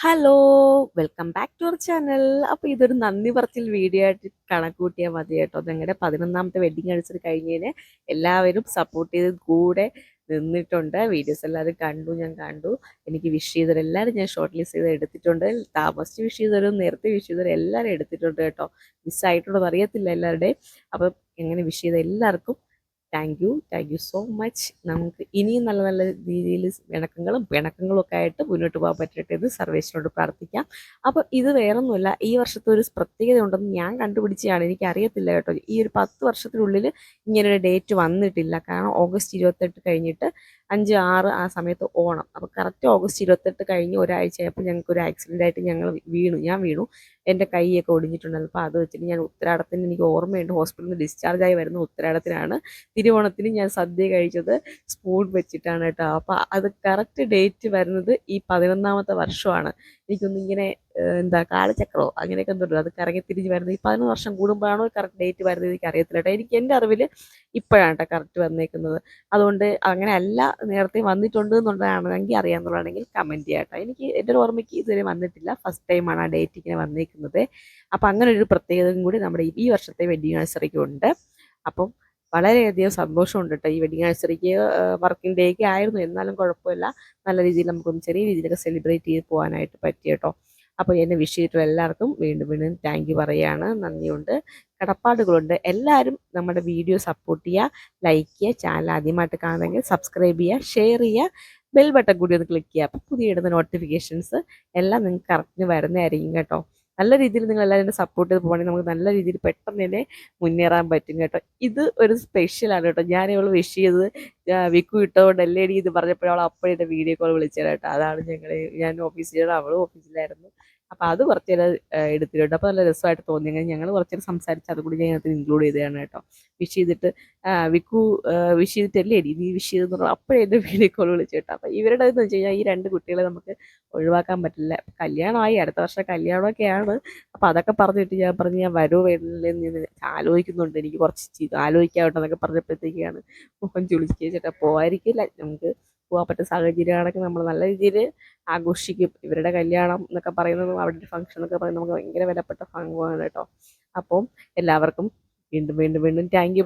Hello welcome back to our channel അപ്പോൾ ഇതൊരു നന്ദി പറച്ചിൽ വീഡിയോ ആയിട്ട് കണക്കൂട്ടിയാൽ മതി കേട്ടോ. ഞങ്ങളുടെ പതിനൊന്നാമത്തെ വെഡിങ് ആനിവേഴ്സറി കഴിഞ്ഞതിന് എല്ലാവരും സപ്പോർട്ട് ചെയ്ത് കൂടെ നിന്നിട്ടുണ്ട്. വീഡിയോസ് എല്ലാവരും കണ്ടു ഞാൻ കണ്ടു. എനിക്ക് വിഷ് ചെയ്തവരെല്ലാവരും ഞാൻ ഷോർട്ട് ലിസ്റ്റ് ചെയ്ത് എടുത്തിട്ടുണ്ട്. താമസിച്ച് വിഷ് ചെയ്തവരും നേരത്തെ വിഷ് ചെയ്തവരും എല്ലാവരും എടുത്തിട്ടുണ്ട് കേട്ടോ. മിസ്സായിട്ടുള്ളത് അറിയത്തില്ല എല്ലാവരുടെയും. അപ്പം എങ്ങനെ വിഷ് ചെയ്ത എല്ലാവർക്കും thank you thank you so much. നമുക്ക് ഇനിയും നല്ല നല്ല രീതിയിൽ പിണക്കങ്ങളും പിണക്കങ്ങളും ഒക്കെ ആയിട്ട് മുന്നോട്ട് പോകാൻ പറ്റട്ടെ എന്ന് സർവേശ്വരോട് പ്രാർത്ഥിക്കാം. അപ്പോൾ ഇത് വേറൊന്നുമല്ല ഈ വർഷത്തെ ഒരു പ്രത്യേകത ഉണ്ടെന്ന് ഞാൻ കണ്ടുപിടിച്ചതാണ്. എനിക്ക് അറിയത്തില്ല കേട്ടോ. ഈ ഒരു പത്ത് വർഷത്തിനുള്ളിൽ ഇങ്ങനൊരു ഡേറ്റ് വന്നിട്ടില്ല. കാരണം ഓഗസ്റ്റ് ഇരുപത്തെട്ട് കഴിഞ്ഞിട്ട് അഞ്ച് ആറ് ആ സമയത്ത് ഓണം. അപ്പോൾ കറക്റ്റ് ഓഗസ്റ്റ് ഇരുപത്തെട്ട് കഴിഞ്ഞ് ഒരാഴ്ചയായപ്പോൾ ഞങ്ങൾക്ക് ഒരു ആക്സിഡന്റ് ആയിട്ട് ഞങ്ങൾ വീണു. ഞാൻ വീണു. എന്റെ കൈയൊക്കെ ഒടിഞ്ഞിട്ടുണ്ടായിരുന്നു അപ്പോൾ അത് വെച്ചിട്ട് ഞാൻ ഉത്തരാടത്തിന് എനിക്ക് ഓർമ്മയുണ്ട്. ഹോസ്പിറ്റലിൽ നിന്ന് ഡിസ്ചാർജായി വരുന്ന ഉത്തരാടത്തിനാണ് തിരുവോണത്തിന് ഞാൻ സദ്യ കഴിച്ചത്. സ്പൂൺ വെച്ചിട്ടാണ് കേട്ടോ. അപ്പോൾ അത് കറക്റ്റ് ഡേറ്റ് വരുന്നത് ഈ പതിനൊന്നാമത്തെ വർഷമാണ്. എനിക്കൊന്നും ഇങ്ങനെ എന്താ കാലചക്രോ അങ്ങനെയൊക്കെ എന്തോ അത് കറങ്ങി തിരിഞ്ഞ് വരുന്നത് ഈ പതിനൊന്ന് വർഷം കൂടുമ്പോഴാണോ കറക്റ്റ് ഡേറ്റ് വരുന്നത് എനിക്ക് അറിയത്തില്ല കേട്ടോ. എനിക്ക് എന്റെ അറിവിൽ ഇപ്പോഴാണ് കേട്ടോ കറക്റ്റ് വന്നേക്കുന്നത്. അതുകൊണ്ട് അങ്ങനെ അല്ല നേരത്തെ വന്നിട്ടുണ്ട് എന്നുള്ളതാണെങ്കിൽ അറിയാമെന്നുള്ളതാണെങ്കിൽ കമന്റ് ചെയ്യാം കേട്ടോ. എനിക്ക് എന്റെ ഒരു ഓർമ്മയ്ക്ക് ഇതുവരെ വന്നിട്ടില്ല. ഫസ്റ്റ് ടൈമാണ് ആ ഡേറ്റ് ഇങ്ങനെ വന്നേക്കുന്നത്. അപ്പോൾ അങ്ങനെ ഒരു പ്രത്യേകതയും കൂടി നമ്മുടെ ഈ വർഷത്തെ വെഡിങ് ആനിവേഴ്സറിക്കുണ്ട് അപ്പം വളരെയധികം സന്തോഷമുണ്ട് കേട്ടോ ഈ വെഡിങ് ആഴ്ചയ്ക്ക് വർക്കിംഗ് ഡേ ഒക്കെ ആയിരുന്നു. എന്നാലും കുഴപ്പമില്ല. നല്ല രീതിയിൽ നമുക്കൊന്ന് ചെറിയ രീതിയിലൊക്കെ സെലിബ്രേറ്റ് ചെയ്ത് പോകാനായിട്ട് പറ്റി കേട്ടോ അപ്പോൾ എന്നെ വിഷ് ചെയ്തിട്ടുള്ള എല്ലാവർക്കും വീണ്ടും വീണ്ടും താങ്ക് യു പറയുകയാണ് നന്ദിയുണ്ട്. കടപ്പാടുകളുണ്ട്. എല്ലാവരും നമ്മുടെ വീഡിയോ സപ്പോർട്ട് ചെയ്യുക ലൈക്ക് ചെയ്യുക ചാനൽ ആദ്യമായിട്ട് കാണുന്നെങ്കിൽ സബ്സ്ക്രൈബ് ചെയ്യുക ഷെയർ ചെയ്യുക ബെൽ ബട്ടൺ കൂടി ഒന്ന് ക്ലിക്ക് ചെയ്യുക. അപ്പോൾ പുതിയ ഇടുന്ന നോട്ടിഫിക്കേഷൻസ് എല്ലാം നിങ്ങൾക്ക് കറക്റ്റിന് വരുന്നതായിരിക്കും കേട്ടോ. നല്ല രീതിയിൽ നിങ്ങൾ എല്ലാവരും സപ്പോർട്ട് ചെയ്ത് പോകണമെങ്കിൽ നമുക്ക് നല്ല രീതിയിൽ പെട്ടെന്ന് തന്നെ മുന്നേറാൻ പറ്റും കേട്ടോ. ഇത് ഒരു സ്പെഷ്യലാണ് കേട്ടോ. ഞാൻ ഇവൾ വിഷ് ചെയ്തത് ആ, വിക്കു ഇട്ടതുകൊണ്ട് എൽ ഇത് പറഞ്ഞപ്പോൾ അവൾ അപ്പോഴേ വീഡിയോ കോൾ വിളിച്ചത് കേട്ടോ. അതാണ് ഞങ്ങൾ ഞാൻ ഓഫീസിലാണ് അവളും ഓഫീസിലായിരുന്നു അപ്പോൾ അത് കുറച്ച് നേരം എടുത്തിട്ടുണ്ട്. അപ്പോൾ നല്ല രസമായിട്ട് തോന്നി. അങ്ങനെ ഞങ്ങൾ കുറച്ച് നേരം സംസാരിച്ച് അതുകൂടി ഞാൻ ഇൻക്ലൂഡ് ചെയ്തതാണ് കേട്ടോ. വിഷ് ചെയ്തിട്ട് വിക്കു വിഷ് ചെയ്തിട്ടല്ലേ എടി നീ വിഷ് ചെയ്തെന്ന് പറഞ്ഞാൽ അപ്പോഴേ എന്റെ വീഡിയോ കോൾ വിളിച്ചു കേട്ടോ. അപ്പോൾ ഇവരുടെ എന്ന് വെച്ച് കഴിഞ്ഞാൽ ഈ രണ്ട് കുട്ടികളെ നമുക്ക് ഒഴിവാക്കാൻ പറ്റില്ല. കല്യാണമായി അടുത്ത വർഷം കല്യാണമൊക്കെയാണ്. അപ്പോൾ അതൊക്കെ പറഞ്ഞിട്ട് ഞാൻ പറഞ്ഞ് ഞാൻ വരുമോ വരില്ലെന്ന് ഞാൻ ആലോചിക്കുന്നുണ്ട്. എനിക്ക് കുറച്ച് ആലോചിക്കാം എന്നൊക്കെ പറഞ്ഞപ്പോഴത്തേക്കാണ് ചുളിച്ച് ചേട്ടാ പോകാതിരിക്കില്ല നമുക്ക് പോകാൻ പറ്റുന്ന സാഹചര്യമാണെങ്കിൽ നമ്മൾ നല്ല രീതിയിൽ ആഘോഷിക്കും. ഇവരുടെ കല്യാണം എന്നൊക്കെ പറയുന്നത് അവരുടെ ഫംഗ്ഷൻ എന്നൊക്കെ പറയുന്നത് നമുക്ക് ഭയങ്കര വിലപ്പെട്ട സംഭവമാണ് കേട്ടോ. അപ്പം എല്ലാവർക്കും വീണ്ടും വീണ്ടും വീണ്ടും താങ്ക് യു